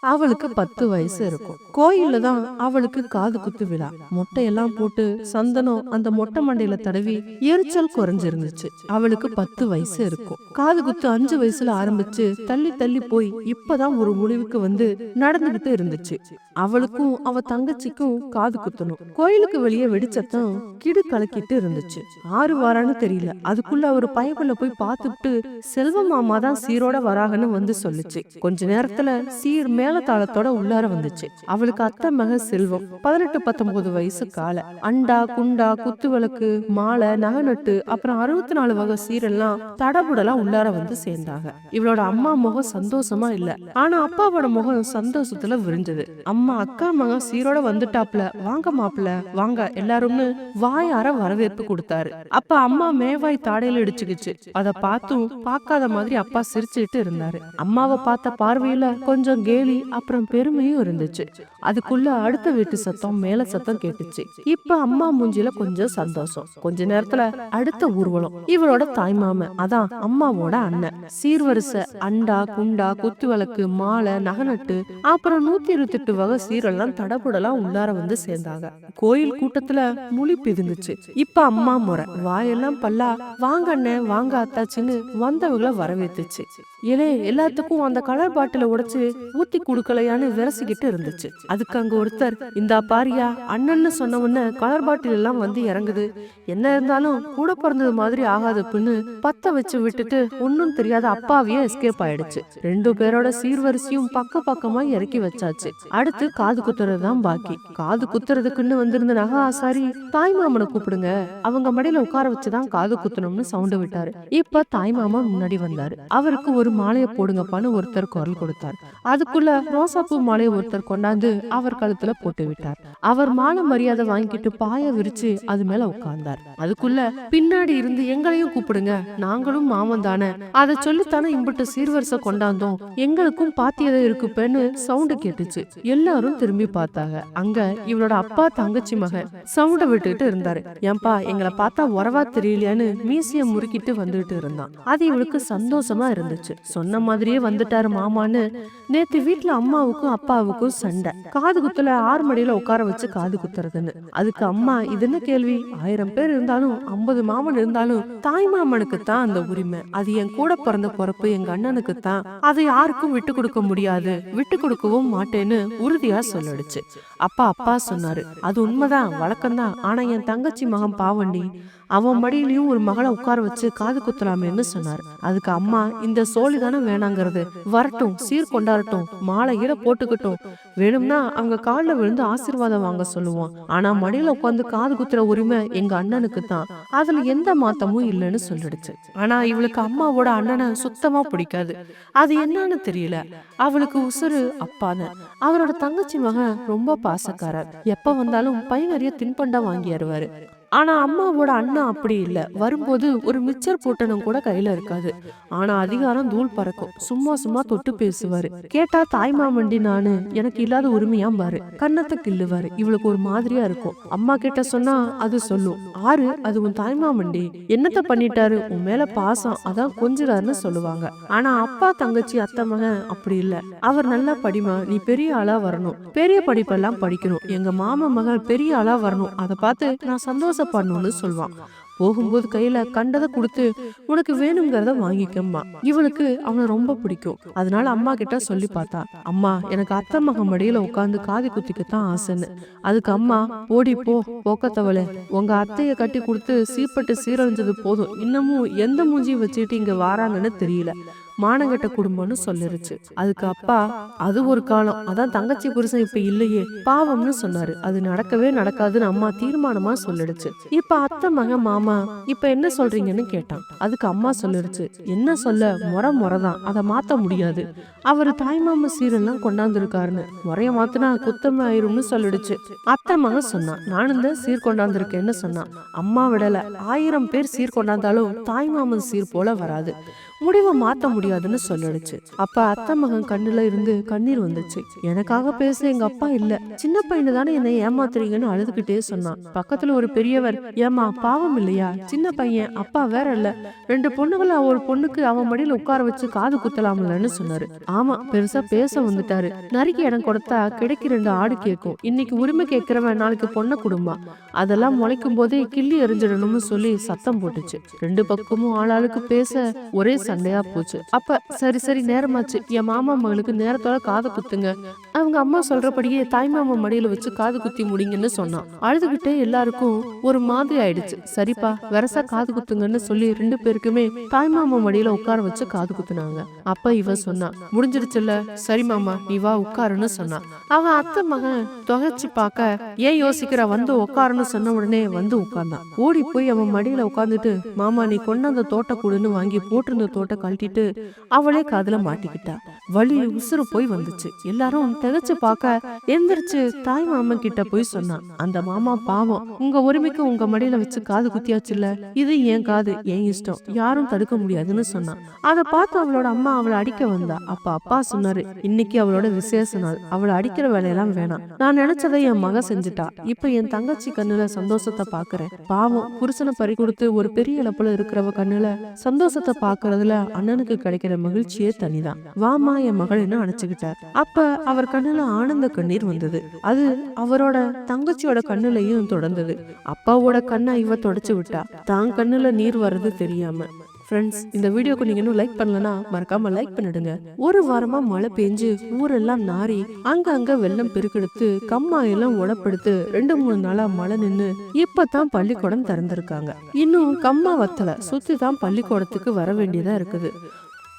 அவளுக்கு பத்து வயசு இருக்கும். கோயில்ல தான் அவளுக்கு காது குத்து விழா. மொட்டையெல்லாம் போட்டு சந்தனம் அந்த மொட்டை மண்டையில தடவி எரிச்சல் குறைஞ்சிருந்துச்சு. அவளுக்கு பத்து வயசு இருக்கும். காது குத்து அஞ்சு வயசுல ஆரம்பிச்சு தள்ளி தள்ளி போய் இப்பதான் ஒரு முடிவுக்கு வந்து நடந்துகிட்டு இருந்துச்சு. அவளுக்கும் அவ தங்கச்சிக்கும் காது குத்தணும். கோயிலுக்கு வெளியே வெடிச்சத்தம் கிடு கலக்கிட்டு இருந்துச்சு. ஆறு வாரான்னு தெரியல. அதுக்குள்ள ஒரு பயக்குள்ள போய் பார்த்துட்டு செல்வ மாமா தான் சீரோட வராகன்னு வந்து சொல்லுச்சு. கொஞ்ச நேரத்துல சீர் மேலத்தாளத்தோட உள்ளார வந்துச்சு. அவளுக்கு அத்தை மக செல்வம். பதினெட்டு பத்தொன்பது வயசு கால. அண்டா குண்டா குத்து விளக்கு மாலை நகை நட்டு அப்புறம் அறுபத்தி நாலு வகை சீரெல்லாம் தடபுடலாம் உள்ளார வந்து சேர்ந்தாங்க. இவளோட அம்மா முகம் சந்தோஷமா இல்ல. ஆனா அப்பாவோட முகம் சந்தோஷத்துல விரிஞ்சது. அம்மா அக்கா மகன் சீரோட வந்துட்டாப்ல. வாங்க மாப்பிள வாங்க. எல்லாரும்னு வாயார வரவேற்பு கொடுத்தாரு. அப்ப அம்மா மேவாய் தாடையில இடிச்சுக்கிச்சு. அத பார்த்தும் பார்க்காத மாதிரி அப்பா சிரிச்சுட்டு இருந்தாரு. அம்மாவை பார்த்த பார்வையில கொஞ்சம் கேலி அப்புறம் பெருமையும் இருந்துச்சு. அதுக்குள்ள அடுத்த வீட்டு சத்தம் மேல சத்தம் கேட்டுச்சு. இப்ப அம்மா மூஞ்சில கொஞ்சம் சந்தோஷம். கொஞ்ச நேரத்துல அடுத்த ஊர்வலம். இவளோட தாய்மாம அதான் அம்மாவோட அண்ணன். சீர்வரிசை அண்டா குண்டா குத்து விளக்கு மாலை நகநட்டு அப்புறம் நூத்தி இருபத்தி எட்டு வகை சீரெல்லாம் தடபுடலாம் உள்ளார வந்து சேர்ந்தாங்க. கோயில் கூட்டத்துல முழிப்பு இருந்துச்சு இப்ப அம்மா முறை. வாயெல்லாம் பல்லா வாங்க அண்ணன் வாங்க அத்தாச்சின்னு வந்தவங்கள வரவேத்துச்சு. இலே எல்லாத்துக்கும் அந்த கலர் பாட்டில உடைச்சு ஊத்தி குடுக்கலையான்னு விரசிக்கிட்டு இருந்துச்சு. அதுக்கு அங்க ஒருத்தர் இந்தா பாரியா அண்ணன்னு சொன்ன உடனே கலர் பாட்டில் எல்லாம் வந்து இறங்குது. என்ன இருந்தாலும் கூட பிறந்தது மாதிரி ஆகாது ஆகாதப்புன்னு பத்த வச்சு விட்டுட்டு ஒன்னும் தெரியாத அப்பாவியே எஸ்கேப் ஆயிடுச்சு. ரெண்டு பேரோட சீர்வரிசையும் பக்க பக்கமா இறக்கி வச்சாச்சு. அடுத்து காது குத்துறது தான் பாக்கி. காது குத்துறதுக்குன்னு வந்திருந்த நகை ஆசாரி தாய் மாமனை கூப்பிடுங்க. அவங்க மடியில உட்கார வச்சுதான் காது குத்தணும்னு சவுண்ட் விட்டாரு. இப்ப தாய் மாமா முன்னாடி வந்தாரு. அவருக்கு ஒரு மாலையை போடுங்கப்பான்னு ஒருத்தர் குரல் கொடுத்தார். அதுக்குள்ள ரோசாப்பூ மாலை ஒருத்தர் கொண்டாந்து அவர் கழுத்துல போட்டு விட்டார். அவர் மான மரியாதை வாங்கிட்டு பாய விரிச்சு அது மேல உட்கார்ந்தார். அதுக்குள்ள பின்னாடி இருந்து எங்களையும் கூப்பிடுங்க நாங்களும் மாமன் தானே. அதை சொல்லித்தானே இம்பிட்டு சீர்வரிசை கொண்டாந்தோம். எங்களுக்கும் பாத்தியதை இருக்கு பெண்ணு சவுண்டு கேட்டுச்சு. எல்லாரும் திரும்பி பார்த்தாங்க. அங்க இவளோட அப்பா தங்கச்சி மகன் சவுண்ட விட்டுட்டு இருந்தாரு. ஏன்பா எங்களை பார்த்தா உறவா தெரியலையான்னு மீசிய முறுக்கிட்டு வந்துட்டு இருந்தான். அது இவளுக்கு சந்தோஷமா இருந்துச்சு. சொன்ன மாதிரியே வந்துட்டாரு மாமான்னு நேத்து வீட்டுல வீட்டுல அம்மாவுக்கும் அப்பாவுக்கும் சண்டை. காது குத்துல ஆறு மடியில உட்கார வச்சு காது குத்துறதுன்னு. அதுக்கு அம்மா இது என்ன கேள்வி? ஆயிரம் பேர் இருந்தாலும் ஐம்பது மாமன் இருந்தாலும் தாய் மாமனுக்கு தான் அந்த உரிமை. அது என் கூட பிறந்த பொறப்பு எங்க அண்ணனுக்கு தான் அதை யாருக்கும் விட்டு கொடுக்க முடியாது. விட்டு கொடுக்கவும் மாட்டேன்னு உறுதியா சொல்லிடுச்சு. அப்பா அப்பா சொன்னாரு. அது உண்மைதான் வழக்கம்தான். ஆனா என் தங்கச்சி மகன் பாவண்டி அவன் மடியிலையும் ஒரு மகளை உட்கார வச்சு காது குத்தலாமேன்னு சொன்னார். அதுக்கு அம்மா இந்த சோழி தானே வேணாங்கிறது. வரட்டும் சீர் கொண்டாடட்டும் மாலை போட்டுக்கட்டும். வேணும்னா அவங்க காலில் விழுந்து ஆசீர்வாதம் வாங்க சொல்லுவோம் ஆனா மடியில உட்காந்து காது குத்துற உரிமை எங்க அண்ணனுக்கு தான். அதுல எந்த மாத்தமும் இல்லைன்னு சொல்லிடுச்சு. ஆனா இவளுக்கு அம்மாவோட அண்ணனை சுத்தமா பிடிக்காது. அது என்னன்னு தெரியல. அவளுக்கு உசுறு அப்பாதான் அவரோட தங்கச்சி மகன் ரொம்ப பாசக்காரர். எப்ப வந்தாலும் பையன் நிறைய தின்பண்டம் வாங்கியாருவாரு ஆனா அம்மாவோட அண்ணா அப்படி இல்ல. வரும்போது ஒரு மிச்சர் போட்டனும் கூட கையில இருக்காது. ஆனா அதிகாரம் தூள் பறக்கும். சும்மா சும்மா தொட்டு பேசுவாரு. கேட்டா தாய் மாமண்டி நானு எனக்கு இல்லாத உரிமையா பாரு. கன்னத்தை கிள்ளுவாரு. இவளுக்கு ஒரு மாதிரியா இருக்கும். அம்மா கிட்ட சொன்னா அது சொல்லும். ஆறு அது உன் தாய் மாமண்டி. என்னத்த பண்ணிட்டாரு? உன் மேல பாசம். அதான் கொஞ்சிறாருன்னு சொல்லுவாங்க. ஆனா அப்பா தங்கச்சி அத்தை மகன் அப்படி இல்ல. அவர் நல்லா படிமா? நீ பெரிய ஆளா வரணும். பெரிய படிப்பெல்லாம் படிக்கணும். எங்க மாமா மகன் பெரிய ஆளா வரணும். அதை பார்த்து நான் சந்தோஷம் ஆசை பண்ணுன்னு சொல்வான். போகும்போது கையில கண்டதை கொடுத்து உனக்கு வேணுங்கிறத வாங்கிக்கம்மா. இவளுக்கு அவனை ரொம்ப பிடிக்கும். அதனால அம்மா கிட்ட சொல்லி பார்த்தா அம்மா எனக்கு அத்தை மகன் மடியில உட்காந்து காதி குத்திக்கத்தான் ஆசைன்னு. அதுக்கு அம்மா ஓடி போ போக்கத்தவளே. உங்க அத்தைய கட்டி கொடுத்து சீப்பட்டு சீரழிஞ்சது போதும். இன்னமும் எந்த மூஞ்சியும் வச்சுட்டு இங்க வாராங்கன்னு தெரியல. மானங்கெட்ட குடும்பம்னு சொல்லிருச்சு. அதுக்கு அப்பா அது ஒரு காலம். அதான் தங்கச்சி புருஷன் இப்ப இல்லையே. பாவம்னு சொன்னாரு. அது நடக்கவே நடக்காதுன்னு அம்மா தீர்மானமா சொல்லிடுச்சு. இப்ப அத்தை மக மாமா இப்ப என்ன சொல்றீங்கன்னு கேட்டான். அதுக்கு அம்மா சொல்லிடுச்சு என்ன சொல்ல? முறை முறைதான் அதை மாத்த முடியாது. அவரு தாய்மாம சீரெல்லாம் கொண்டாந்துருக்காருன்னு. முறைய மாத்தினா குத்தம் ஆயிரும்னு சொல்லிடுச்சு. அத்தை மகன் சொன்னான் நானும் தான் சீர் கொண்டாந்துருக்கேன்னு சொன்னான். அம்மா விடல. ஆயிரம் பேர் சீர் கொண்டாந்தாலும் தாய்மாமன் சீர் போல வராது. முடிவை மாற்ற முடியாதுன்னு சொல்லிடுச்சு. அப்ப அத்தை மகன் கண்ணுல இருந்து கண்ணீர் வந்துச்சு. எனக்காக பேச எங்க அப்பா இல்ல. சின்ன பையனு தானே என்னை ஏமாத்துறீங்கன்னு அழுதுகிட்டே சொன்னான். பக்கத்துல ஒரு பெரியவர் ஏமா பாவம் இல்லையா? சின்ன பையன் அப்பா வேற இல்ல. ரெண்டு பொண்ணுகளை ஒரு பொண்ணுக்கு அவன் மடியில உட்கார வச்சு காது குத்தலாம்லன்னு சொன்னாரு. ஆமா பெருசா பேச வந்துட்டாரு. நறுக்கி இடம் கொடுத்தா கிடைக்கு ரெண்டு ஆடு கேட்கும் இன்னைக்கு உரிமை கேட்கிறவன் நாளைக்கு பொண்ணை குடும்பா அதெல்லாம் முளைக்கும் போதே கிள்ளி எரிஞ்சிடணும்னு சொல்லி சத்தம் போட்டுச்சு. ரெண்டு பக்கமும் ஆளாளுக்கு பேச ஒரே சண்டையா போச்சு. அப்ப சரி சரி நேரமாச்சு. என் மாமா மகளுக்கு நேரத்தோட காது குத்துங்க. அவங்க அம்மா சொல்றபடியே தாய்மாமா மடியில வச்சு காது குத்தி முடிங்கன்னு சொன்னான். அழுதுகிட்டே எல்லாருக்கும் ஒரு மாதிரி ஆயிடுச்சு. சரிப்பா வெரசா காது குத்துங்கன்னு சொல்லி ரெண்டு பேருக்குமே தாய் மாமா மடியில உட்கார வச்சு காது குத்துனாங்க. அப்ப இவ சொன்னான் முடிஞ்சிருச்சுல்ல சரி மாமா நீ வா உட்காருன்னு சொன்னான் அவன் அத்தை மகன் தொகைச்சு பார்க்க ஏன் யோசிக்கிற வந்து உட்காருன்னு சொன்ன உடனே வந்து உட்கார்ந்தான். ஓடி போய் அவன் மடியில உட்காந்துட்டு மாமா நீ கொண்டு அந்த தோட்ட கூடுன்னு வாங்கி போட்டிருந்த தோட்ட கழட்டிட்டு அவளே காதுல மாட்டிக்கிட்டா. வலி உசுறு போய் வந்துச்சு. எல்லாரும் திகச்சு பார்க்க எந்திரிச்சு தாய் மாமன் கிட்ட போய் சொன்னான். அந்த மாமா பாவம். உங்க உரிமைக்கு உங்க மடியில வச்சு காது குத்தியாச்சுல்ல இது என் காது என் இஷ்டம். யாரும் தடுக்க முடியாதுன்னு சொன்னான். அதை பார்த்து அவளோட அம்மா அவளை அடிக்க வந்தா. அப்ப அப்பா சொன்னாரு இன்னைக்கு அவளோட விசேஷ நாள். அவளை அடிக்கிற வேலையெல்லாம் வேணாம். நான் நினைச்சதை என் மக செஞ்சுட்டா. இப்ப என் தங்கச்சி கண்ணுல சந்தோஷத்தை பாக்குறேன் பாவம் புருஷனை பறி கொடுத்து ஒரு பெரிய இழப்புல இருக்கிறவ கண்ணுல சந்தோஷத்தை பாக்குறதுல அண்ணனுக்கு கிடைக்கிற மகிழ்ச்சியே தனிதான் வாமா என் மகள்னு அணைச்சுக்கிட்டார் அப்ப அவர் கண்ணுல ஆனந்த கண்ணீர் வந்தது. அது அவரோட தங்கச்சியோட கண்ணுலயும் தொடர்ந்தது. அப்பாவோட கண்ணை இவ தொடச்சு விட்டா. தான் கண்ணுல நீர் வர்றது தெரியாம. ஃப்ரெண்ட்ஸ் இந்த வீடியோக்கு நீங்க இன்னும் லைக் பண்ணலனா மறக்காம லைக் பண்ணிடுங்க. ஒரு வாரமா மழை பெஞ்சு ஊரெல்லாம் நாரி அங்க அங்க வெள்ளம் பெருக்கெடுத்து கம்மா எல்லாம் உடப்படுத்து ரெண்டு மூணு நாளா மழை நின்னு இப்பதான் பள்ளிக்கூடம் திறந்திருக்காங்க. இன்னும் கம்மா வத்தல சுத்தி தான் பள்ளிக்கூடத்துக்கு வர வேண்டியதா இருக்குது.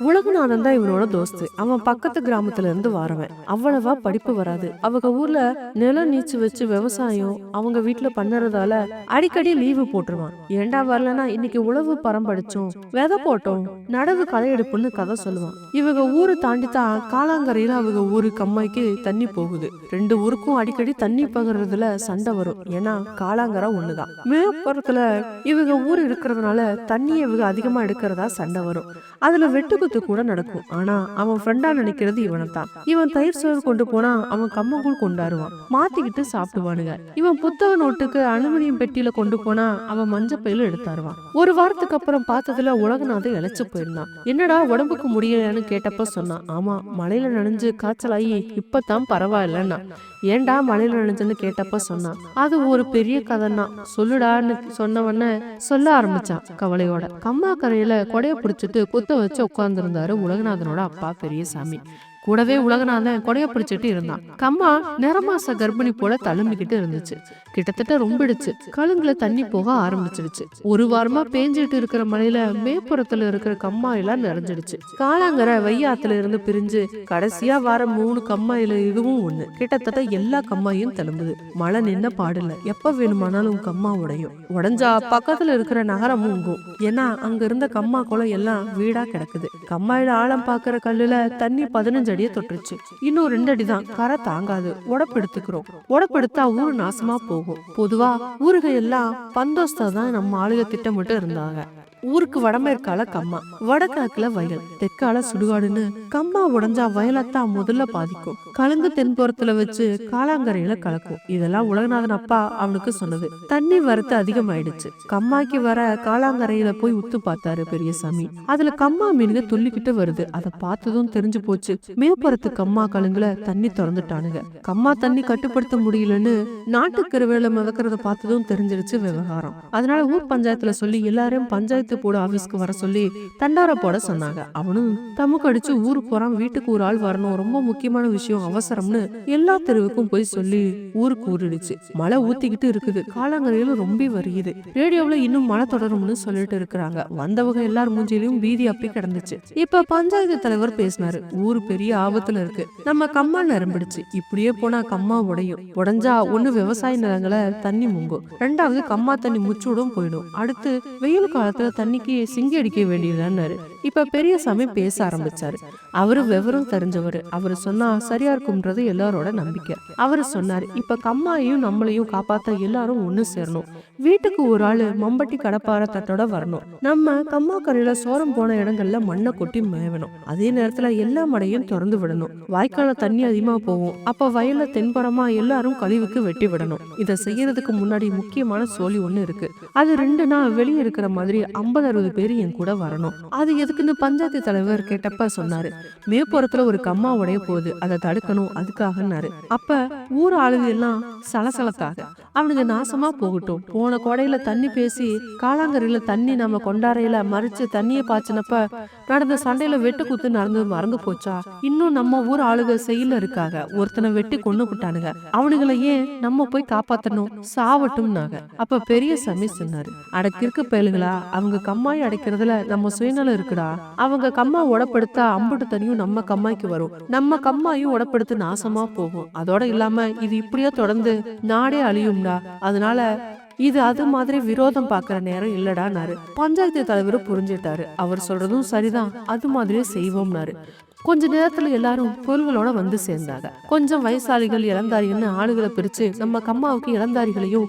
உலகநாதன் தான் இவனோட தோஸ்து. அவன் பக்கத்து கிராமத்துல இருந்து வரவன். அவ்வளவா படிப்பு வராது. அவங்க ஊர்ல நிலம் நீச்சு வச்சு விவசாயம் அவங்க வீட்டுல பண்ணறதால அடிக்கடி லீவு போட்டுருவான். ஏண்டா வரலன்னா இன்னைக்கு உழவு பரம் படிச்சோம். விதை போட்டோம். நடவு களை எடுப்புன்னு கதை சொல்லுவான். இவங்க ஊரு தாண்டி தான் காலாங்கரையில அவங்க ஊரு கம்மாய்க்கு தண்ணி போகுது. ரெண்டு ஊருக்கும் அடிக்கடி தண்ணி பகிர்றதுல சண்டை வரும். ஏன்னா காலாங்கரை ஒண்ணுதான். மேற்புறத்துல இவங்க ஊர் இருக்கிறதுனால தண்ணியை இவங்க அதிகமா எடுக்கிறதா சண்டை வரும். அதுல வெட்டுக்குத்து கூட நடக்கும். ஆனா அவன் ஃப்ரெண்டா நினைக்கிறது இவனை தான் இவன் தயிர் சோறு கொண்டு போனா அவன் கம்மங்கூழ் கொண்டாடுவான். மாத்திக்கிட்டு சாப்பிடுவானுங்க. இவன் புத்தக நோட்டுக்கு அலுமினியம் பெட்டியில கொண்டு போனா அவன் மஞ்சள் பையில எடுத்தாருவான். ஒரு வாரத்துக்கு அப்புறம் பார்த்ததுல உலகநாதை இழைச்சு போயிருந்தான். என்னடா உடம்புக்கு முடியலன்னு கேட்டப்ப சொன்னான். ஆமா மழையில நனைஞ்சு காய்ச்சலாகி இப்பதான் பரவாயில்லன்னா. ஏன்டா மழையில நினைச்சுன்னு கேட்டப்ப சொன்னான். அது ஒரு பெரிய கதைன்னா. சொல்லுடான்னு சொன்னவன சொல்ல ஆரம்பிச்சான் கவலையோட. கம்மா கரையில கொடைய பிடிச்சிட்டு குத்த வச்சு உட்கார்ந்திருந்தாரு உலகநாதனோட அப்பா பெரியசாமி. கூடவே உலகநாதன் கொடைய பிடிச்சிட்டு இருந்தான். கம்மா நிறமாச கர்ப்பிணி போல தழும்பிக்கிட்டு இருந்துச்சு. கிட்டத்தட்ட ரொம்பிடுச்சு. கழுங்குல தண்ணி போக ஆரம்பிச்சிடுச்சு. ஒரு வாரமா பேஞ்சிட்டு இருக்கிற மழையில மேப்புறத்துல இருக்கிற கம்மா எல்லாம் நிறைஞ்சிடுச்சு. காலாங்கரை வையாத்துல இருந்து பிரிஞ்சு கடைசியா வர மூணு கம்மாயில இதுவும் ஒண்ணு. கிட்டத்தட்ட எல்லா கம்மாயும் தழும்புது. மழை நின்ன பாடல எப்ப வேணுமானாலும் கம்மா உடையும். உடஞ்சா பக்கத்துல இருக்கிற நகரமும் உங்கும் ஏன்னா அங்க இருந்த கம்மா குளம் எல்லாம் வீடா கிடக்குது. கம்மாயில ஆழம் பாக்குற கல்லுல தண்ணி பதினஞ்சு அடியை தொட்டுருச்சு. இன்னும் ரெண்டு அடிதான் கரை தாங்காது. உடப்பெடுத்துக்கிறோம் உடப்பெடுத்தா ஊரு நாசமா போகும். பொதுவா ஊருக எல்லாம் பந்தோஸ்தா தான் நம்ம ஆளுக திட்டமிட்டு இருந்தாங்க. ஊருக்கு வடமேற்கால கம்மா. வடகிழக்குல வயல். தெற்கால சுடுகாடுன்னு கம்மா உடைஞ்சா வயலத்தான் முதல்ல பாதிக்கும். கலங்கு தென்புறத்துல வச்சு காலாங்கரையில கலக்கும். இதெல்லாம் உலகநாதன் அப்பா அவனுக்கு சொன்னது. தண்ணி வரத்து அதிகமாயிடுச்சு. கம்மாக்கு வர காலாங்கரையில போய் உத்து பார்த்தாரு பெரியசாமி. அதுல கம்மா மீனுங்க துள்ளிக்கிட்டு வருது. அதை பார்த்ததும் தெரிஞ்சு போச்சு. மேற்புறத்து கம்மா கழுங்குல தண்ணி திறந்துட்டானுங்க. கம்மா தண்ணி கட்டுப்படுத்த முடியலன்னு நாட்டுக்கருவேல மிதக்கிறத பார்த்ததும் தெரிஞ்சிருச்சு விவகாரம். அதனால ஊர் பஞ்சாயத்துல சொல்லி எல்லாரையும் பஞ்சாயத்து போட ஆபீஸ்க்கு வர சொல்லி தண்டார போட சொன்னாங்க. அவனும் தமுக்கு அடிச்சு ஊருக்கு போறான் வீட்டுக்கு ஒரு ஆள் வரணும் ரொம்ப முக்கியமான விஷயம் அவசரம்னு எல்லா தெருவுக்கும் போய் சொல்லி ஊருக்கு ஊறிடுச்சு. மழை ஊத்திக்கிட்டு இருக்குது. காலங்கரையில ரொம்ப வருகிறது ரேடியோவில் இன்னும் மழை தொடரும்னு சொல்லிட்டு இருக்கிறாங்க. வந்தவங்க எல்லார் மூஞ்சிலையும் பீதி அப்பி கிடந்துச்சு. இப்ப பஞ்சாயத்து தலைவர் பேசினாரு. ஊரு பெரிய ஆபத்துல இருக்கு. நம்ம கம்மா நிரம்பிடுச்சு. இப்படியே போனா கம்மா உடையும். உடைஞ்சா ஒண்ணு விவசாய நிலங்களை தண்ணி முங்கும். ரெண்டாவது கம்மா தண்ணி முச்சூடும் போயிடும். அடுத்து வெயில் காலத்துல தண்ணிக்கு சிங்கி அடிக்க வேண்டியதுதான்னாரு. இப்ப பெரியசாமி பேச ஆரம்பிச்சாரு. அவரு விவரம் தெரிஞ்சவர். அவர் சொன்னா சரியா இருக்கும்ன்றது எல்லாரோட நம்பிக்கை. அவர் சொன்னார் இப்ப கம்மாயையும் நம்மளையும் காப்பாத்த எல்லாரும் ஒண்ணு சேரணும். வீட்டுக்கு ஒரு ஆளு மம்பட்டி கடப்பார தட்டோட வரணும். நம்ம கம்மா கரையில சோரம் போன இடங்கள்ல மண்ணை கொட்டி மேவணும் அதே நேரத்துல எல்லா மடையும் திறந்து விடணும். வாய்க்கால தண்ணி அதிகமா போகும். அப்ப வயல்ல தென்புறமா எல்லாரும் கழிவுக்கு வெட்டி விடணும். இதை செய்யறதுக்கு முன்னாடி முக்கியமான சோழி ஒண்ணு இருக்கு. அது ரெண்டு நாள் வெளியே இருக்கிற மாதிரி ஐம்பது அறுபது பேர் என் கூட வரணும். அது எதுக்குன்னு பஞ்சாயத்து தலைவர் கேட்டப்ப சொன்னாரு. மேப்புறத்துல ஒரு கம்மா உடைய போகுது. அதை தடுக்கணும். அதுக்காகன்னாரு. அப்ப ஊர் ஆளுது எல்லாம் சலசலத்தாக. அவனுங்க நாசமா போகட்டும். போன கொடையில தண்ணி பேசி காலாங்கரையில தண்ணி நம்ம கொண்டாரையில மறிச்சு தண்ணிய பாய்ச்சினப்ப நடந்த சண்டையில வெட்டு குத்து நடந்து மறந்து போச்சா? இன்னும் நம்ம ஊர் ஆளுக செயல இருக்காங்க ஒருத்தனை வெட்டி கொண்டு விட்டானுங்க அவனுங்களை ஏன் நம்ம போய் காப்பாத்தணும்? சாவட்டும்னாங்க அப்ப பெரிய சாமி சொன்னாரு. அடக்கிற்கு பயலுங்களா அவங்க கம்மாய் அடைக்கிறதுல நம்ம சுயநலம் இருக்குடா. அவங்க கம்மா உடப்படுத்தா அம்புட்டு தனியும் நம்ம கம்மாய்க்கு வரும். நம்ம கம்மாயும் உடப்படுத்து நாசமா போகும். அதோட இல்லாம இது இப்படியே தொடர்ந்து நாடே அழியும்டா. அதனால இது அது மாதிரி விரோதம் பாக்குற நேரம் இல்லடானாரு பஞ்சாயத்து தலைவர் புரிஞ்சிட்டாரு அவர் சொல்றதும் சரிதான். அது மாதிரியே செய்வோம்னாரு. கொஞ்ச நேரத்துல எல்லாரும் பொருள்களோட வந்து சேர்ந்தாங்க. கொஞ்சம் வயசாளிகள் இளந்தாரின்னு ஆளுகளை பிரிச்சு நம்ம கம்மாவுக்கு இளந்தாரிகளையும்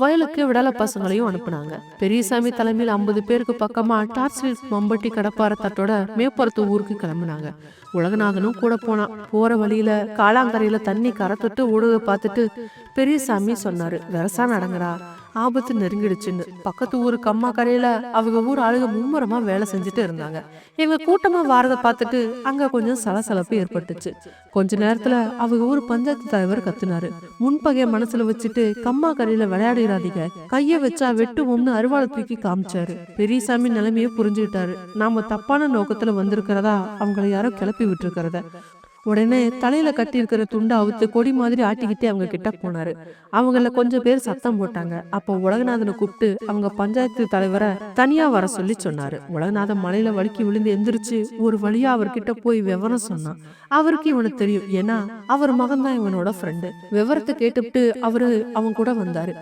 வயலுக்கு விடல பசங்களையும் அனுப்புனாங்க. பெரியசாமி தலைமையில் ஐம்பது பேருக்கு பக்கமா டார்ச் மம்பட்டி கடப்பார தட்டோட மேப்புறத்து ஊருக்கு கிளம்புனாங்க. உலகநாதனும் கூட போனான் போற வழியில காலாங்கரையில தண்ணி கரை தொட்டு ஓடுவதை பார்த்துட்டு பெரியசாமி சொன்னாரு வெரசா நடங்கடா ஆபத்து நெருங்கிடுச்சுன்னு. பக்கத்து ஊர் கம்மா கரையில அவங்க ஊர் ஆளுங்க மும்முரமா வேலை செஞ்சுட்டு இருந்தாங்க. இவங்க கூட்டமா வாரத பார்த்துட்டு அங்க கொஞ்சம் சலசலப்பு ஏற்பட்டுச்சு. கொஞ்ச நேரத்துல அவங்க ஊர் பஞ்சாயத்து தலைவர் கத்துனாரு. முன்பகைய மனசுல வச்சுட்டு கம்மா கரையில விளையாடிடாதீங்க கைய வச்சா வெட்டுவோம்னு அருவாளை தூக்கி காமிச்சாரு. பெரியசாமி நிலைமைய புரிஞ்சுக்கிட்டாரு. நாம தப்பான நோக்கத்துல வந்திருக்கிறதா அவங்கள யாரோ கிளப்பி விட்டுருக்கிறத. உடனே தலையில கட்டி இருக்கிற துண்டை அவுத்து கொடி மாதிரி ஆட்டிக்கிட்டே அவங்க கிட்ட போனாரு. அவங்கள கொஞ்சம் பேர் சத்தம் போட்டாங்க. அப்போ உலகநாதனை கூப்பிட்டு அவங்க பஞ்சாயத்து தலைவரை தனியா வர சொல்லி சொன்னாரு. உலகநாதன் மலையில வழுக்கி விழுந்து எந்திரிச்சு ஒரு வழியா அவர்கிட்ட போய் விவரம் சொன்னான். அவருக்கு இவனுக்கு தெரியும். ஏன்னா அவர் மகன் தான் இவனோட ஃப்ரெண்டு விவரத்தை கேட்டுவிட்டு அவரு அவன் கூட வந்தாரு.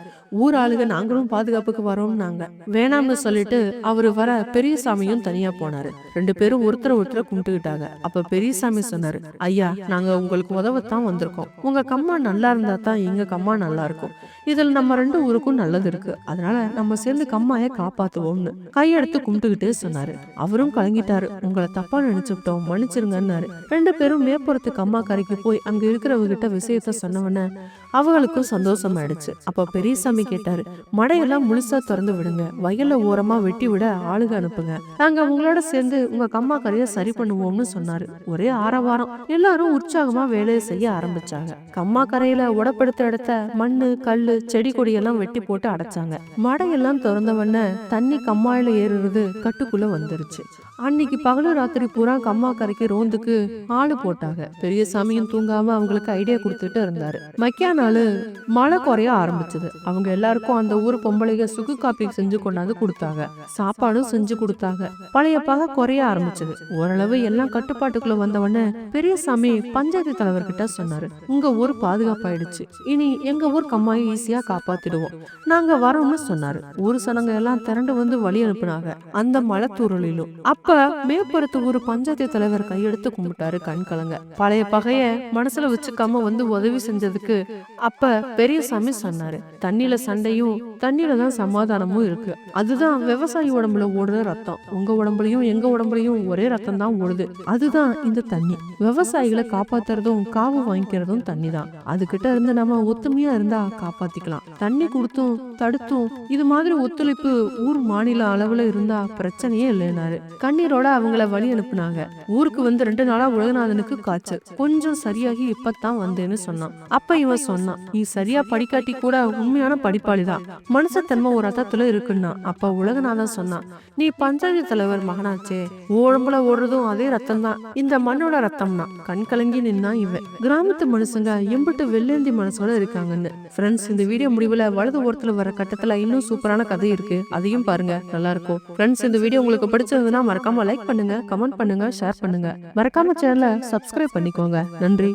ஊர் ஆளுங்க நாங்களும் பாதுகாப்புக்கு வரோம்னாங்க வேணாம்னு சொல்லிட்டு அவரு வர பெரியசாமியும் தனியா போனாரு. ரெண்டு பேரும் ஒருத்தரை ஒருத்தரை கும்பிட்டுக்கிட்டாங்க. அப்ப பெரியசாமி சொன்னாரு ஐயா நாங்க உங்களுக்கு உதவத்தான் வந்திருக்கோம். உங்க கம்மா நல்லா இருந்தா தான் எங்க கம்மா நல்லா இருக்கும். இதுல நம்ம ரெண்டு ஊருக்கும் நல்லது இருக்கு. அதனால நம்ம சேர்ந்து கம்மாய காப்பாத்துவோம்னு கையெடுத்து கும்பிட்டுக்கிட்டே சொன்னாரு. அவரும் கலங்கிட்டாரு. உங்களை தப்பா நினைச்சுட்டோம் மன்னிச்சிருங்கன்னாரு. ரெண்டு பேரும் மேப்புறத்து கம்மா கரைக்கு போய் அங்க இருக்கிறவங்க கிட்ட விஷயத்த சொன்னவன அவங்களுக்கும் சந்தோஷமாயிடுச்சு அப்ப பெரியசாமி கேட்டாரு மடையெல்லாம் முழுசா திறந்து விடுங்க. வயல்ல ஓரமா வெட்டி விட ஆளுக அனுப்புங்க. நாங்க உங்களோட சேர்ந்து உங்க கம்மா கரைய சரி பண்ணுவோம்னு சொன்னாரு. ஒரே ஆரவாரம். எல்லாரும் உற்சாகமா வேலையை செய்ய ஆரம்பிச்சாங்க. கம்மா கரையில உடப்படுத்த இடத்த மண்ணு கல்லு செடி கொடியெல்லாம் வெட்டி போட்டு அடைச்சாங்க. மடையெல்லாம் திறந்தவன தண்ணி கம்மாயில ஏறுறது கட்டுக்குள்ள வந்துருச்சு. அன்னைக்கு பகலும் ராத்திரி பூரா கம்மா கரைக்கு ரோந்துக்கு ஆளு போட்டாங்க பெரியசாமியும் தூங்காம அவங்களுக்கு ஐடியா கொடுத்துட்டு இருந்தாரு மக்கியா நாள் மழை குறைய ஆரம்பிச்சது. அவங்க எல்லாருக்கும் அந்த ஊர் பொம்பளைங்க சுக்கு காப்பி செஞ்சு கொண்டாந்து கொடுத்தாங்க. சாப்பாடும் செஞ்சு கொடுத்தாங்க. பழைய பகை குறைய ஆரம்பிச்சது. ஓரளவு எல்லாம் கட்டுப்பாட்டுக்குள்ள வந்தவொடனே பெரியசாமி பஞ்சாயத்து தலைவர்கிட்ட சொன்னாரு. உங்க ஊர் பாதுகாப்பாயிடுச்சு. இனி எங்க ஊர் கம்மாயை ஈஸியா காப்பாத்திடுவோம். நாங்க வரோம்னு சொன்னாரு. ஊர் சனங்க எல்லாம் திரண்டு வந்து வழி அனுப்புனாங்க. அந்த மழை தூறலிலும் அப்ப மேற்புறத்து ஊர் பஞ்சாயத்து தலைவர் கையெடுத்து கும்பிட்டாரு கண் கலங்க. பழைய பகைய மனசுல வச்சுக்காம வந்து உதவி செஞ்சதுக்கு அப்ப பெரியசாமி சொன்னாரு தண்ணியில சண்டையும் தண்ணியில தான் சமாதானமும் இருக்கு. அதுதான் விவசாயி உடம்புல ஓடுற ரத்தம். உங்க உடம்புலயும் எங்க உடம்புலயும் ஒரே ரத்தம் தான் ஓடுது. அதுதான் இந்த தண்ணி. விவசாயிகளை காப்பாத்துறதும் காவு வாங்கிக்கிறதும் தண்ணி தான். அதுகிட்ட இருந்து நம்ம ஒத்துமையா இருந்தா காப்பாத்திக்கலாம். தண்ணி கொடுத்தும் தடுத்தும் இது மாதிரி ஒத்துழைப்பு ஊர் மாநில அளவுல இருந்தா பிரச்சனையே இல்லைனாரு கண்ணீரோட அவங்கள வழி அனுப்புனாங்க. ஊருக்கு வந்து ரெண்டு நாளா உலகநாதனுக்கு காய்ச்சல். கொஞ்சம் சரியாகி இப்பதான் வந்தேன்னு சொன்னான். அப்ப இவன் சொன்னான் நீ சரியா படிக்காட்டி கூட உண்மையான படிப்பாளி தான் மனுஷத்தன்மை ஒரு ரத்தத்துல இருக்குன்னா அப்ப உலகநாதன் சொன்னான். நீ பஞ்சாயத்து தலைவர் மகனாச்சே. ஓடம்புல ஓடுறதும் அதே ரத்தம் தான் இந்த மண்ணோட ரத்தம்னா கண் கலங்கி நின்னா இவன். கிராமத்து மனுஷங்க எம்பிட்டு வெள்ளேந்தி மனசோட இருக்காங்கன்னு. ஃப்ரெண்ட்ஸ் இந்த வீடியோ முடிவுல வலது ஓரத்துல வர கட்டத்துல இன்னும் சூப்பரான கதை இருக்கு. அதையும் பாருங்க. நல்லா இருக்கும் ஃப்ரெண்ட்ஸ் இந்த வீடியோ உங்களுக்கு பிடிச்சிருந்ததுன்னா மறக்காம லைக் பண்ணுங்க கமெண்ட் பண்ணுங்க ஷேர் பண்ணுங்க. மறக்காம சேனலை சப்ஸ்கிரைப் பண்ணிக்கோங்க. நன்றி.